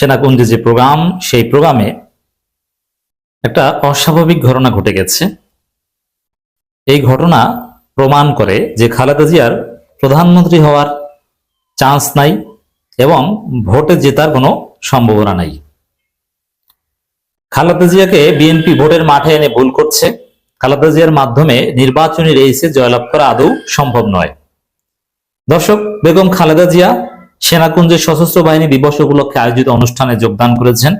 সেনাকুঞ্জে যে প্রোগ্রাম, সেই প্রোগ্রামে একটা অস্বাভাবিক ঘটনা ঘটে গেছে। এই ঘটনা প্রমাণ করে যে খালেদা জিয়ার প্রধানমন্ত্রী হওয়ার চান্স নাই এবং ভোটে জেতার কোনো সম্ভাবনা নাই। খালেদা জিয়াকে বিএনপি ভোটের মাঠে এনে ভুল করছে। খালেদা জিয়ার মাধ্যমে নির্বাচনী রেসে জয়লাভ করা আদৌ সম্ভব নয়। দর্শক, বেগম খালেদা জিয়া সেনাকুঞ্জের সশস্ত্র বাহিনী দিবস উপলক্ষে আয়োজিত অনুষ্ঠানে যোগদান করেছেন।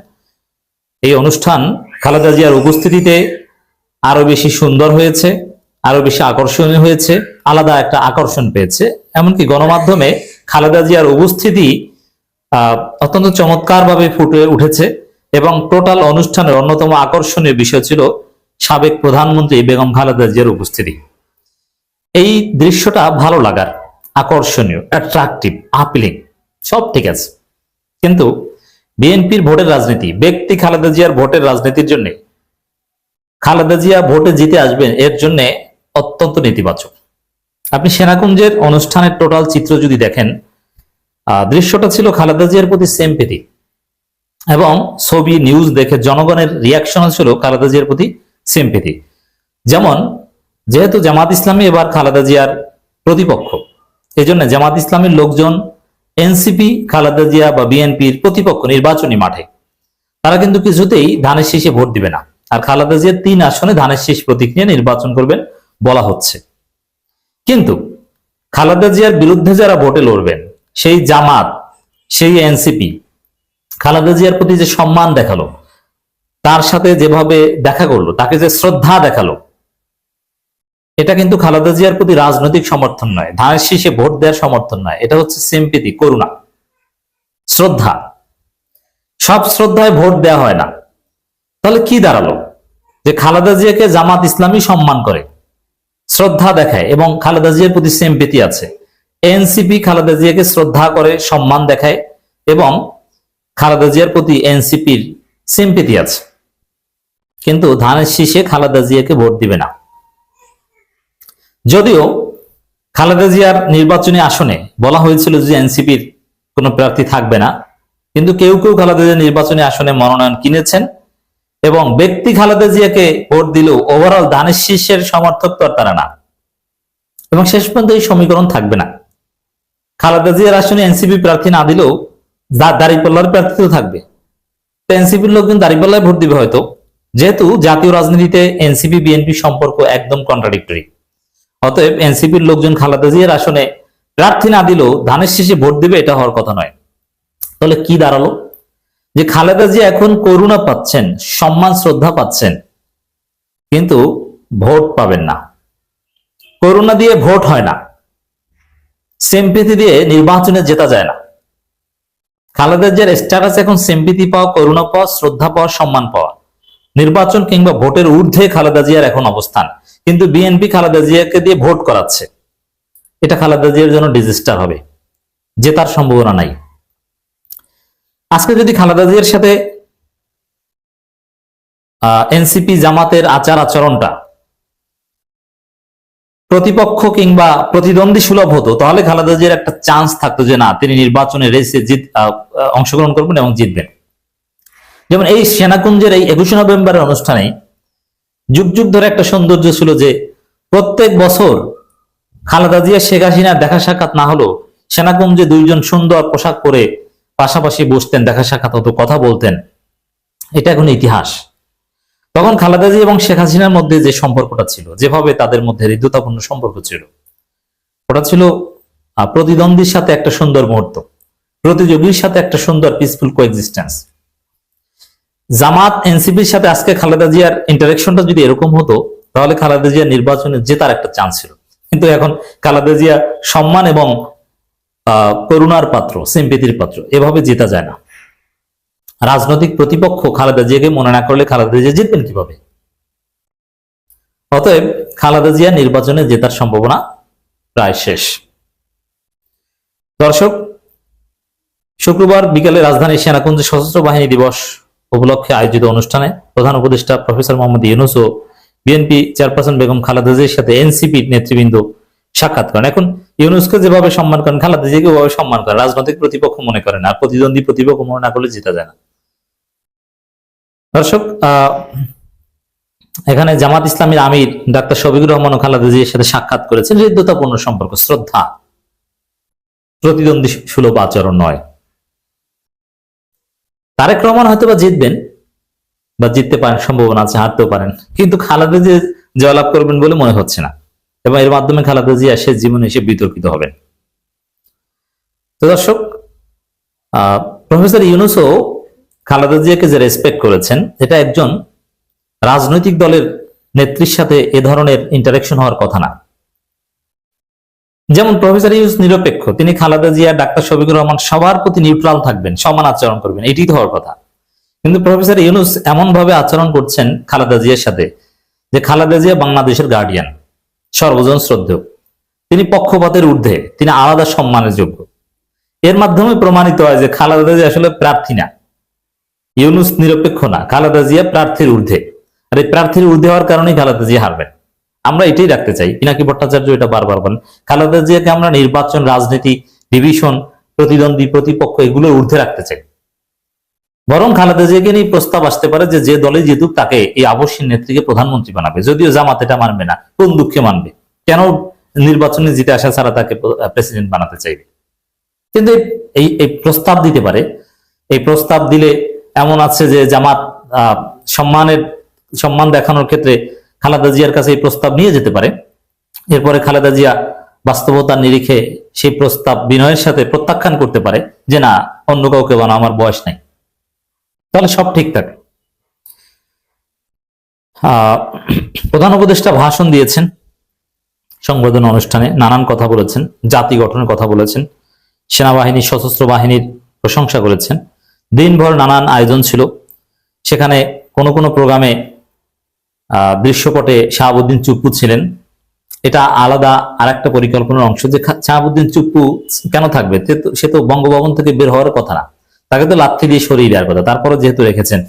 এই অনুষ্ঠান খালেদা জিয়ার উপস্থিতিতে আরও বেশি সুন্দর হয়েছে, আরও বেশি আকর্ষণীয় হয়েছে, আলাদা একটা আকর্ষণ পেয়েছে। এমনকি গণমাধ্যমে খালেদা জিয়ার উপস্থিতি অত্যন্ত চমৎকারভাবে ফুটে উঠেছে এবং টোটাল অনুষ্ঠানের অন্যতম আকর্ষণীয় বিষয় ছিল সাবেক প্রধানমন্ত্রী বেগম খালেদা জিয়ার উপস্থিতি। এই দৃশ্যটা ভালো লাগার, আকর্ষণীয় অ্যাট্রাকটিভ আপিলিং সব ঠিক আছে। কিন্তু বিএনপির ভোটের রাজনীতি, ব্যক্তি খালেদা জিয়ার ভোটের রাজনীতির জন্য খালেদা জিয়া ভোটে জিতে আসবেন, এর জন্য অত্যন্ত নেতিবাচক। আপনি সেনাকুঞ্জের অনুষ্ঠানের টোটাল চিত্র যদি দেখেন দৃশ্যটা ছিল খালেদা জিয়ার প্রতি সেমপেথি এবং ছবি, নিউজ দেখে জনগণের রিয়াকশন ছিল খালেদা জিয়ার প্রতি সিম্পেথি যেমন, যেহেতু জামাত ইসলামী এবার খালেদা জিয়ার প্রতিপক্ষ এই জন্য জামাত ইসলামের লোকজন এনসিপি, খালেদা জিয়া বা বিএনপির প্রতিপক্ষ নির্বাচনী মাঠে। তারা কিন্তু কিছুতেই ধানের শীষে ভোট দিবে না। আর খালেদা জিয়ার তিন আসনে ধানের শীষ প্রতীক নিয়ে নির্বাচন করবেন বলা হচ্ছে। কিন্তু খালেদা জিয়ার বিরুদ্ধে যারা ভোটে লড়বেন, সেই জামাত, সেই এনসিপি, খালেদা জিয়ার প্রতি যে সম্মান দেখাল, তার সাথে যেভাবে দেখা করল, তাকে যে শ্রদ্ধা দেখাল এটা কিন্তু খালেদা জিয়ার প্রতি রাজনৈতিক সমর্থন নয়। ধানের শীষে ভোট দেওয়ার সমর্থন নয়। এটা হচ্ছে সিম্পিতি করুণা, শ্রদ্ধা। সব শ্রদ্ধায় ভোট দেওয়া হয় না। তাহলে কি দাঁড়াল? যে খালেদা জিয়াকে জামাত ইসলামী সম্মান করে, শ্রদ্ধা দেখায় এবং খালেদা জিয়ার প্রতি সিম্পিতি আছে। এনসিপি খালেদা জিয়াকে শ্রদ্ধা করে, সম্মান দেখায় এবং খালেদা জিয়ার প্রতি এনসিপির সিম্পিতি আছে। কিন্তু ধানের শীষে খালেদা জিয়াকে ভোট দিবে না। যদিও খালেদা জিয়ার নির্বাচনী আসনে বলা হয়েছিল যে এনসিপির কোনো প্রার্থী থাকবে না, কিন্তু কেউ কেউ খালেদা জিয়া নির্বাচনী আসনে মনোনয়ন কিনেছেন এবং ব্যক্তি খালেদা জিয়াকে ভোট দিলেও ওভারঅল ধানের শীর্ষের সমর্থক তো তারা না। এবং শেষ পর্যন্ত এই সমীকরণ থাকবে না। খালেদা জিয়ার আসনে এনসিপি প্রার্থী না দিলেও দাঁড়িপাল্লার প্রার্থী তো থাকবে। তো এনসিপির লোকজন দাঁড়িপাল্লায় ভোট দিবে হয়তো, যেহেতু জাতীয় রাজনীতিতে এনসিপি, বিএনপি সম্পর্ক একদম কন্ট্রাডিক্টরি অতএব এনসিপির লোকজন খালেদা জিয়ার আসনে প্রার্থী না দিলেও ধানের শেষে ভোট দিবে এটা হওয়ার কথা নয়। তাহলে কি দাঁড়াল? যে খালেদা জিয়া এখন করুণা পাচ্ছেন, সম্মান, শ্রদ্ধা পাচ্ছেন, কিন্তু ভোট পাবেন না। করুণা দিয়ে ভোট হয় না। সেম্পিতি দিয়ে নির্বাচনে জেতা যায় না। খালেদা জিয়ার স্ট্যাটাস এখন সেম্পিতি পাওয়া, করুণা পাওয়া, শ্রদ্ধা পাওয়া, সম্মান পাওয়া। নির্বাচন কিংবা ভোটের ঊর্ধ্বে খালেদা জিয়ার এখন অবস্থান। কিন্তু বিএনপি খালেদা জিয়াকে দিয়ে ভোট করাচ্ছে। এটা খালেদা জিয়ার জন্য ডিজিস্টার হবে। জেতার সম্ভাবনা নাই। আজকে যদি খালেদা জিয়ার সাথে এনসিপি জামাতের আচার আচরণটা প্রতিপক্ষ কিংবা প্রতিদ্বন্দ্বী সুলভ হতো, তাহলে খালেদা জিয়ার একটা চান্স থাকতো যে না, তিনি নির্বাচনে রেসে জিত অংশগ্রহণ করবেন এবং জিতবেন। যেমন এই সেনাকুঞ্জের এই একুশে নভেম্বরের অনুষ্ঠানে যুগ যুগ ধরে একটা সৌন্দর্য ছিল যে প্রত্যেক বছর খালেদা জিয়া, শেখ হাসিনার দেখা সাক্ষাৎ না হলো সেনাকুঞ্জে দুইজন সুন্দর পোশাক পরে পাশাপাশি বসতেন, দেখা সাক্ষাৎ হতো, কথা বলতেন। এটা এখন ইতিহাস। তখন খালেদা জিয়া এবং শেখ হাসিনার মধ্যে যে সম্পর্কটা ছিল, যেভাবে তাদের মধ্যে হৃদ্যতাপূর্ণ সম্পর্ক ছিল, ওটা ছিল প্রতিদ্বন্দ্বীর সাথে একটা সুন্দর মুহূর্ত, প্রতিযোগীর সাথে একটা সুন্দর পিসফুল কোএক্সিস্টেন্স জামাত, এনসিপির সাথে আজকে খালেদা জিয়ার ইন্টারেকশনটা যদি এরকম হতো, তাহলে খালেদা জিয়া নির্বাচনে জেতার একটা চান্স ছিল। কিন্তু এখন খালেদা জিয়া সম্মান এবং করুণার পাত্র সিম্পেতির পাত্র, এভাবে জেতা যায় না। রাজনৈতিক প্রতিপক্ষ খালেদা জিয়াকে মনে না করলে খালেদা জিয়া জিতবেন কীভাবে? অতএব খালেদা জিয়া নির্বাচনে জেতার সম্ভাবনা প্রায় শেষ। দর্শক, শুক্রবার বিকেলে রাজধানীর সেনাকুঞ্জে সশস্ত্র বাহিনী দিবস উপলক্ষে আয়োজিত অনুষ্ঠানে প্রধান উপদেষ্টা প্রফেসর মোহাম্মদ ইউনুস ও বিএনপি চেয়ারপারসন বেগম খালেদা জিয়ার সাথে এনসিপি নেতৃবৃন্দ সাক্ষাৎ করেন। এখন ইউনুসকে যেভাবে সম্মান করেন, খালেদা জিয়াকে ওভাবে সম্মান করেন, রাজনৈতিক প্রতিপক্ষ মনে করেন আর প্রতিদ্বন্দ্বী প্রতিপক্ষ মনে না করলে জিতা যায় না। দর্শক এখানে জামাত ইসলামীর আমির ডাক্তার শফিকুর রহমান ও খালেদা সাথে সাক্ষাৎ করেছেন। হৃদ্যতাপূর্ণ সম্পর্ক, শ্রদ্ধা। প্রতিদ্বন্দ্বী সুলভ আচরণ নয়। তারেক রহমান হয়তো বা জিতবেন বা জিততে পারেন, সম্ভাবনা আছে, হারতেও পারেন। কিন্তু খালেদা জিয়া জয়লাভ করবেন বলে মনে হচ্ছে না। এবং এর মাধ্যমে খালেদা জিয়া শেষ জীবনে এসে বিতর্কিত হবেন। তো দর্শক প্রফেসর ইউনুসও খালেদা জিয়াকে যে রেসপেক্ট করেছেন, এটা একজন রাজনৈতিক দলের নেত্রীর সাথে এ ধরনের ইন্টারাকশন হওয়ার কথা না। যেমন প্রফেসর ইউনুস নিরপেক্ষ, তিনি খালেদা জিয়া, ডাক্তার শফিকুর রহমান সবার প্রতি নিউট্রাল থাকবেন, সমান আচরণ করবেন এটি তো হওয়ার কথা। কিন্তু প্রফেসর ইউনুস এমন ভাবে আচরণ করছেন খালেদা জিয়ার সাথে যে খালেদা জিয়া বাংলাদেশের গার্ডিয়ান সর্বজন শ্রদ্ধেয়। তিনি পক্ষপাতের ঊর্ধ্বে, তিনি আলাদা সম্মানের যোগ্য। এর মাধ্যমে প্রমাণিত হয় যে খালেদা জিয়া আসলে প্রার্থী না। ইউনুস নিরপেক্ষ না, খালেদা জিয়া প্রার্থীর ঊর্ধ্বে। আর এই প্রার্থীর ঊর্ধ্বে হওয়ার কারণেই খালেদা জিয়া হারবেন। আমরা এটাই রাখতে চাই। পিনাকি ভট্টাচার্য এটা বারবার বলেন, খালেদা জিয়াকে আমরা নির্বাচন, রাজনীতি ডিভিশন প্রতিদ্বন্দ্বী, প্রতিপক্ষ এগুলোর ঊর্ধ্বে রাখতে চাই। বরং খালেদা জিয়াকে নিয়ে প্রস্তাব আসতে পারে যে যে দলে জিতুক তাকে এই আবশ্যিক নেত্রীকে প্রধানমন্ত্রী বানাবে। যদিও জামাত এটা মানবে না, কোন দুঃখে মানবে? কেন নির্বাচনে জিতে আসা ছাড়া তাকে প্রেসিডেন্ট বানাতে চাইবে? কিন্তু এই এই প্রস্তাব দিতে পারে। এই প্রস্তাব দিলে এমন আছে যে জামাত সম্মানের সম্মান দেখানোর ক্ষেত্রে খালেদা জিয়ার কাছে এই প্রস্তাব নিয়ে যেতে পারে। এরপরে খালেদা জিয়া বাস্তবতার নিরিখে সেই প্রস্তাব বিনয়ের সাথে প্রত্যাখ্যান করতে পারে যে, না, অন্য কাউকে বানা আমার বয়স নাই। তাহলে সব ঠিক থাকে। প্রধান উপদেষ্টা ভাষণ দিয়েছেন, সংবর্ধনা অনুষ্ঠানে নানান কথা বলেছেন, জাতি গঠনের কথা বলেছেন সেনাবাহিনী সশস্ত্র বাহিনীর প্রশংসা করেছেন। দিনভর নানান আয়োজন ছিল। সেখানে কোনো কোনো প্রোগ্রামে দৃশ্যপটে শাহাবুদ্দিন চুপ্পু ছিলেন। এটা আলাদা আরেকটা পরিকল্পনার অংশ যে শাহাবুদ্দিন চুপ্পু কেন থাকবে? সে তো বঙ্গভবন থেকে বের হওয়ার কথা না। তাকে তো লাথি দিয়ে সরিয়ে দেওয়ার কথা। তারপরে যেহেতু রেখেছেন।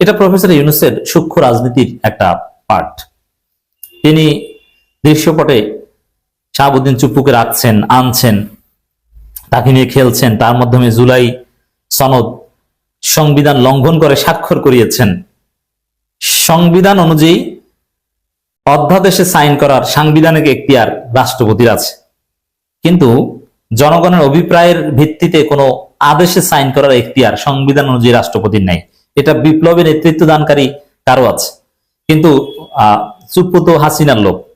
এটা প্রফেসর ইউনুসের সূক্ষ্ম রাজনীতির একটা পার্ট। তিনি দৃশ্যপটে শাহাবুদ্দিন চুপ্পুকে রাখছেন, আনছেন, তাকে নিয়ে খেলছেন, তার মাধ্যমে জুলাই সনদ সংবিধান লঙ্ঘন করে স্বাক্ষর করিয়েছেন। সংবিধান অনুযায়ী অধ্যাদেশে সাইন করার সাংবিধানিক এখতিয়ার রাষ্ট্রপতির আছে। কিন্তু জনগণের অভিপ্রায়ের ভিত্তিতে কোনো আদেশে সাইন করার এখতিয়ার সংবিধান অনুযায়ী রাষ্ট্রপতির নেই। এটা বিপ্লবের নেতৃত্ব দানকারী কারও আছে। কিন্তু, আহ চুপ্পু হাসিনার লোক